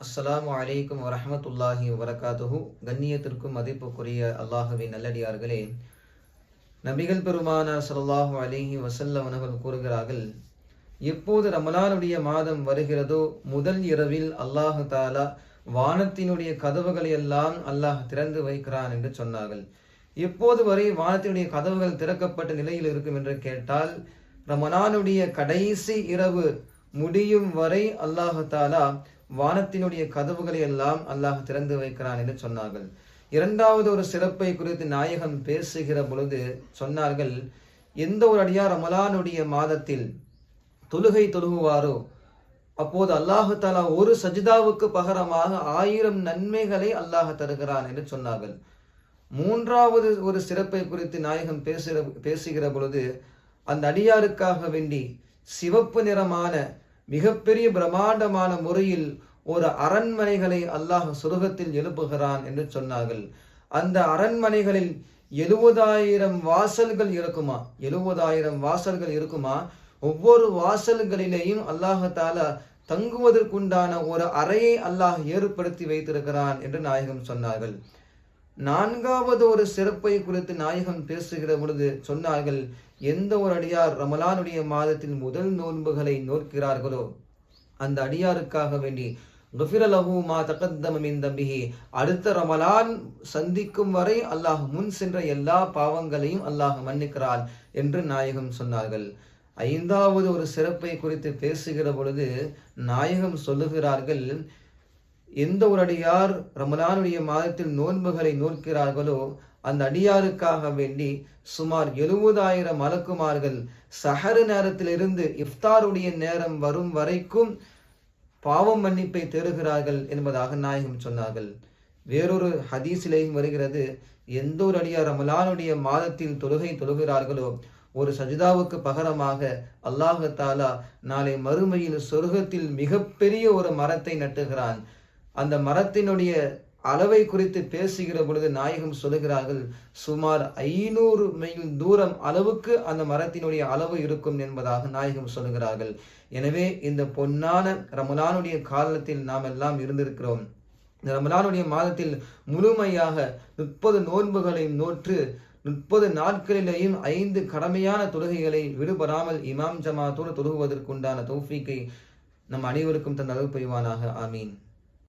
அஸ்ஸலாமு அலைக்கும் வரமத்துல்லாஹி வரகாத்துஹு கண்ணியத்திற்கும் மதிப்புக்குரிய அல்லாஹுவின் நல்லடியார்களே நபிகள் பெருமானார் சல்லாஹு அலிஹி வஸல்லம் அவர்கள் கூறுகிறார்கள் எப்போது ரமலானுடைய மாதம் வருகிறதோ முதல் இரவில் அல்லாஹு தாலா வானத்தினுடைய கதவுகளை எல்லாம் அல்லாஹ் திறந்து வைக்கிறான் என்று சொன்னார்கள். எப்போது வரை வானத்தினுடைய கதவுகள் திறக்கப்பட்ட நிலையில் இருக்கும் என்று கேட்டால் ரமலானுடைய கடைசி இரவு முடியும் வரை அல்லாஹு தாலா வானத்தினுடைய கதவுகளை எல்லாம் அல்லாஹ் திறந்து வைக்கிறான் என்று சொன்னார்கள். இரண்டாவது ஒரு சிறப்பை குறித்து நாயகம் பேசுகிற பொழுது சொன்னார்கள் எந்த ஒரு அடியார் ரமலானுடைய மாதத்தில் தொழுகை தொழுகுவாரோ அப்போது அல்லாஹு தாலா ஒரு சஜிதாவுக்கு பகரமாக ஆயிரம் நன்மைகளை அல்லாஹ் தருகிறான் என்று சொன்னார்கள். மூன்றாவது ஒரு சிறப்பை குறித்து நாயகம் பேசுகிற பேசுகிற பொழுது அந்த அடியாருக்காக வேண்டி சிவப்பு நிறமான மிகப்பெரிய பிரம்மாண்டமான முறையில் ஒரு அரண்மனைகளை அல்லாஹ் சுருகத்தில் எழுப்புகிறான் என்று சொன்னார்கள். அந்த அரண்மனைகளில் எழுபதாயிரம் வாசல்கள் இருக்குமா? எழுபதாயிரம் வாசல்கள் இருக்குமா? ஒவ்வொரு வாசல்களிலேயும் அல்லாஹால தங்குவதற்குண்டான ஒரு அறையை அல்லாஹ் ஏற்படுத்தி வைத்திருக்கிறான் என்று நாயகம் சொன்னார்கள். நான்காவது ஒரு சிறப்பை குறித்து நாயகம் பேசுகிற பொழுது சொன்னார்கள் எந்த ஒரு அடியார் ரமலானுடைய மாதத்தின் முதல் நோன்புகளை நோக்கிறார்களோ அந்த அடியாருக்காக வேண்டி குஃபிரலஹு மா தகத்தம தம்பிஹி அடுத்த ரமலான் சந்திக்கும் வரை அல்லாஹ் முன் சென்ற எல்லா பாவங்களையும் அல்லாஹ் மன்னிக்கிறான் என்று நாயகம் சொன்னார்கள். ஐந்தாவது ஒரு சிறப்பை குறித்து பேசுகிற பொழுது நாயகம் சொல்லுகிறார்கள் எந்த ஒரு அடியார் ரமலானுடைய மாதத்தில் நோன்புகளை நோக்கிறார்களோ அந்த அடியாருக்காக வேண்டி சுமார் எழுபதாயிரம் மலக்குமார்கள் சஹரு நேரத்திலிருந்து இஃப்தாருடைய நேரம் வரும் வரைக்கும் பாவம் மன்னிப்பை தேடுகிறார்கள் என்பதாக நாயகம் சொன்னார்கள். வேறொரு ஹதீஸிலேயும் வருகிறது எந்த ஒரு அடியார் ரமலானுடைய மாதத்தில் தொழுகை தொழுகிறார்களோ ஒரு சஜிதாவுக்கு பகரமாக அல்லாஹு தாலா நாளை மறுமையில் சொர்க்கத்தில் மிகப்பெரிய ஒரு மரத்தை நட்டுகிறான். அந்த மரத்தினுடைய அளவை குறித்து பேசுகிற பொழுது நாயகம் சொல்லுகிறார்கள் சுமார் ஐநூறு மைல் தூரம் அளவுக்கு அந்த மரத்தினுடைய அளவு இருக்கும் என்பதாக நாயகம் சொல்லுகிறார்கள். எனவே இந்த பொன்னான ரமலானுடைய காலத்தில் நாம் எல்லாம் இருந்திருக்கிறோம். இந்த ரமலானுடைய மாதத்தில் முழுமையாக முப்பது நோன்புகளை நோற்று முப்பது நாட்களிலேயும் ஐந்து கடமையான தொழுகைகளை விடுபடாமல் இமாம் ஜமாத்தோடு தொழுகுவதற்குண்டான தௌஃபீக்கை நம் அனைவருக்கும் தன் அளவு புரிவானாக. ஆமீன்.